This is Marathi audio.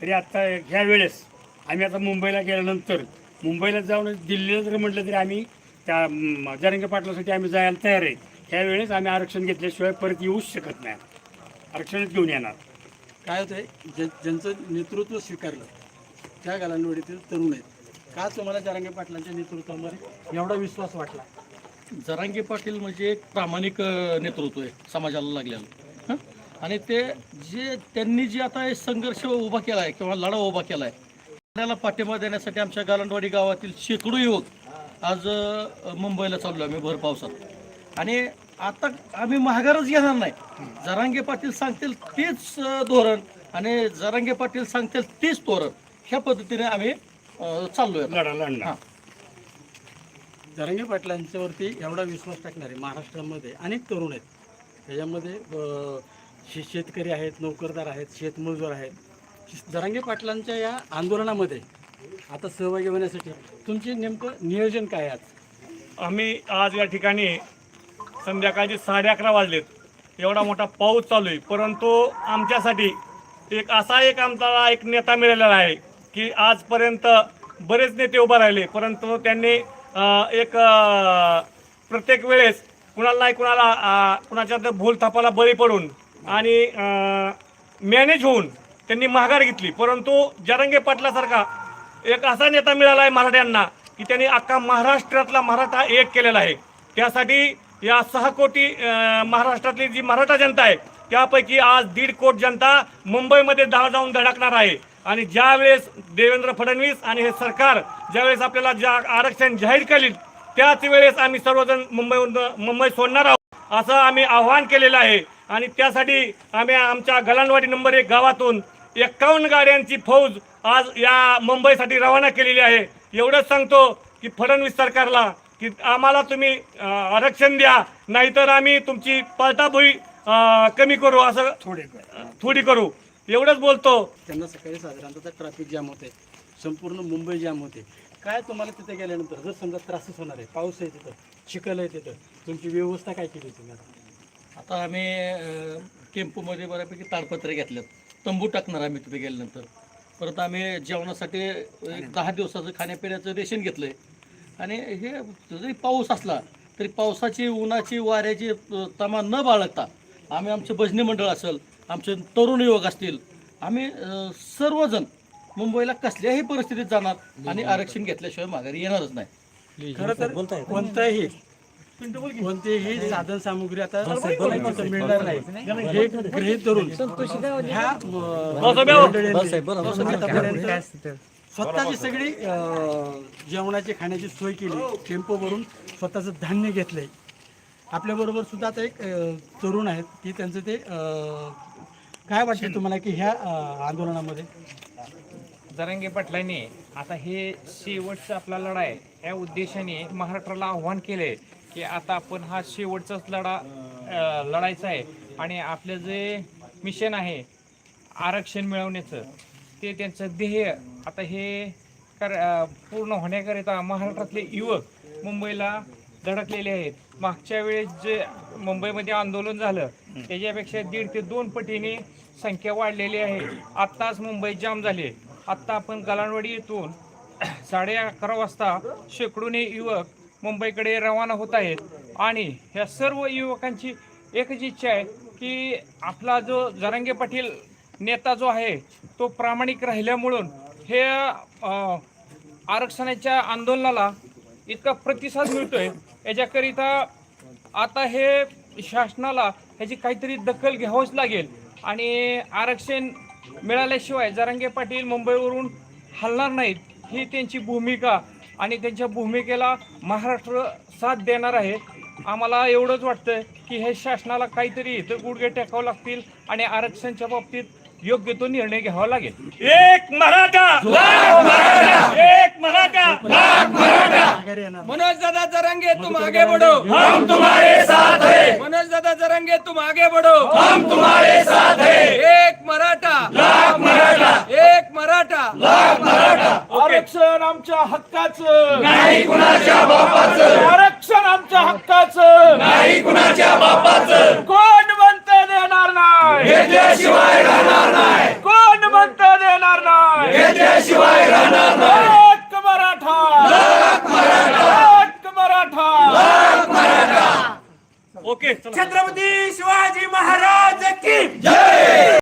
तरी आता ह्या वेळेस आम्ही आता मुंबईला गेल्यानंतर मुंबईला जाऊन दिल्लीला जर म्हटलं तरी आम्ही त्या म, जरंगे पाटलासाठी आम्ही जायला तयार आहे. ह्या वेळेस आम्ही आरक्षण घेतल्याशिवाय परत येऊच शकत नाही. आरक्षणच घेऊन येणार. काय होतंय? ज्या ज्यांचं नेतृत्व स्वीकारलं त्या घालांवडीतील तरुण आहेत. का तुम्हाला जारांगे पाटलांच्या नेतृत्वामध्ये एवढा विश्वास वाटला? जरांगे पाटील म्हणजे एक प्रामाणिक नेतृत्व आहे समाजाला लागलेलं? आणि ते जे त्यांनी जे आता हे संघर्ष उभा केला आहे किंवा लढा उभा केला आहे त्याला पाठिंबा देण्यासाठी आमच्या गालंडवाडी गावातील शेकडो युवक आज मुंबईला चाललो आम्ही भर पावसात. आणि आता आम्ही महागारच घेणार नाही. जरांगे पाटील सांगतील तेच धोरण आणि जरांगे पाटील सांगतील तेच धोरण. ह्या पद्धतीने आम्ही चाललोय. लढा लढणार हां. जरांगे पाटलांच्यावरती एवढा विश्वास टाकणारे महाराष्ट्रामध्ये अनेक तरुण आहेत. त्याच्यामध्ये शे- शेतकरी आहेत नोकरदार आहेत शेतमजूर आहेत. जरांगे पाटलांच्या या आंदोलनामध्ये आता सहभागी होण्यासाठी तुमचे नेमकं नियोजन काय आज? आम्ही आज या ठिकाणी संध्याकाळचे साडे अकरा वाजलेत. एवढा मोठा पाऊस चालू आहे. परंतु आमच्यासाठी एक असा एक आमचा एक नेता मिळालेला आहे की आजपर्यंत बरेच नेते उभा राहिले. परंतु त्यांनी एक प्रत्येक वेळेस कुणाला नाही कुणाला कुणाच्या तर भूल थापाला बळी पडून आणि मॅनेज होऊन त्यांनी माघार घेतली. परंतु जरंगे पाटलासारखा एक असा नेता मिळाला आहे मराठ्यांना की त्यांनी अख्खा महाराष्ट्रातला मराठा एक केलेला आहे. त्यासाठी या सहा कोटी महाराष्ट्रातली जी मराठा जनता आहे त्यापैकी आज दीड कोट जनता मुंबईमध्ये धाव जाऊन धडकणार आहे. आणि ज्यावेळेस देवेंद्र फडणवीस आणि हे सरकार ज्यावेळेस आपल्याला ज्या आरक्षण जाहीर करील त्याच वेळेस आम्ही सर्वजण मुंबईहून मुंबई सोडणार आहोत असं आम्ही आव्हान केलेलं आहे. आणि त्यासाठी आम्ही आमच्या गलांडवाडी नंबर एक गावातून एक्कावन्न गाड्यांची फौज आज या मुंबईसाठी रवाना केलेली आहे. एवढंच सांगतो की फडणवीस सरकारला की आम्हाला तुम्ही आरक्षण द्या नाहीतर आम्ही तुमची पळताभुई कमी करू असं थोडे थोडी करू. एवढंच बोलतो. त्यांना सकाळी साधारणतः ट्रॅफिक जाम होते. संपूर्ण मुंबई जाम होते. काय तुम्हाला तिथे गेल्यानंतर? जर समजा त्रासच होणार आहे पाऊस आहे तिथं चिखल आहे तिथं तुमची व्यवस्था काय केली तुम्ही आता? आता आम्ही टेम्पोमध्ये बऱ्यापैकी ताडपत्रे घेतल्यात. तंबू टाकणार आम्ही तिथे गेल्यानंतर. परत आम्ही जेवणासाठी एक दहा दिवसाचं खाण्यापिण्याचं रेशन घेतलंय. आणि हे जरी पाऊस असला तरी पावसाची उन्हाची वाऱ्याची तमा न बाळगता आम्ही आमचे भजनी मंडळ असेल आमचे तरुण युवक असतील आम्ही सर्वजण मुंबईला कसल्याही परिस्थितीत जाणार आणि आरक्षण घेतल्याशिवाय माघारी येणारच नाही. खरं तर कोणताही कोणतेही साधन सामुग्री आता मिळणार नाही हे गृहीत धरून ह्या आतापर्यंत स्वतःची सगळी जेवणाची खाण्याची सोय केली टेम्पो भरून स्वतःचं धान्य घेतलंय आपल्याबरोबर सुद्धा आता एक तरुण आहेत की त्यांचं ते काय वाटतं तुम्हाला की ह्या आंदोलनामध्ये जरांगे पाटलांनी आता हे शेवटचा आपला लढा आहे या उद्देशाने महाराष्ट्राला आव्हान केले की आता आपण हा शेवटचाच लढा लढायचा आहे. आणि आपलं जे मिशन आहे आरक्षण मिळवण्याचं ते त्यांचं ध्येय आता हे कर पूर्ण होण्याकरिता महाराष्ट्रातले युवक मुंबईला धडकलेले आहेत. मागच्या वेळेस जे मुंबईमध्ये आंदोलन झालं त्याच्यापेक्षा दीड ते दोन पटीने संख्या वाढलेली आहे. आत्ताच मुंबई जाम झाले. आत्ता आपण गलांडवाडी येथून साडे अकरा वाजता शेकडोने युवक मुंबईकडे रवाना होत आहेत. आणि ह्या सर्व युवकांची एकच इच्छा आहे की आपला जो जरांगे पाटील नेता जो आहे तो प्रामाणिक राहिल्यामुळं हे आरक्षणाच्या आंदोलनाला इतका प्रतिसाद मिळतोय. याच्याकरिता आता हे शासनाला ह्याची काहीतरी दखल घ्यावंच लागेल. आणि आरक्षण मिळाल्याशिवाय जरांगे पाटील मुंबईवरून हलणार नाहीत ही त्यांची भूमिका आणि त्यांच्या भूमिकेला महाराष्ट्र साथ देणार आहे. आम्हाला एवढंच वाटतं की हे शासनाला काहीतरी इथं गुडघे टेकावं लागतील आणि आरक्षणच्या बाबतीत योग्य तो निर्णय घ्यावा लागेल. एक मराठा! एक मराठा! मनोज दादा जरंगे तुम आगे बढ़ो. हम तुम्हारे साथ है। मनोज दादा जरंगे तुम आगे बढ़ो. हम तुम्हारे साथ है। एक मराठा!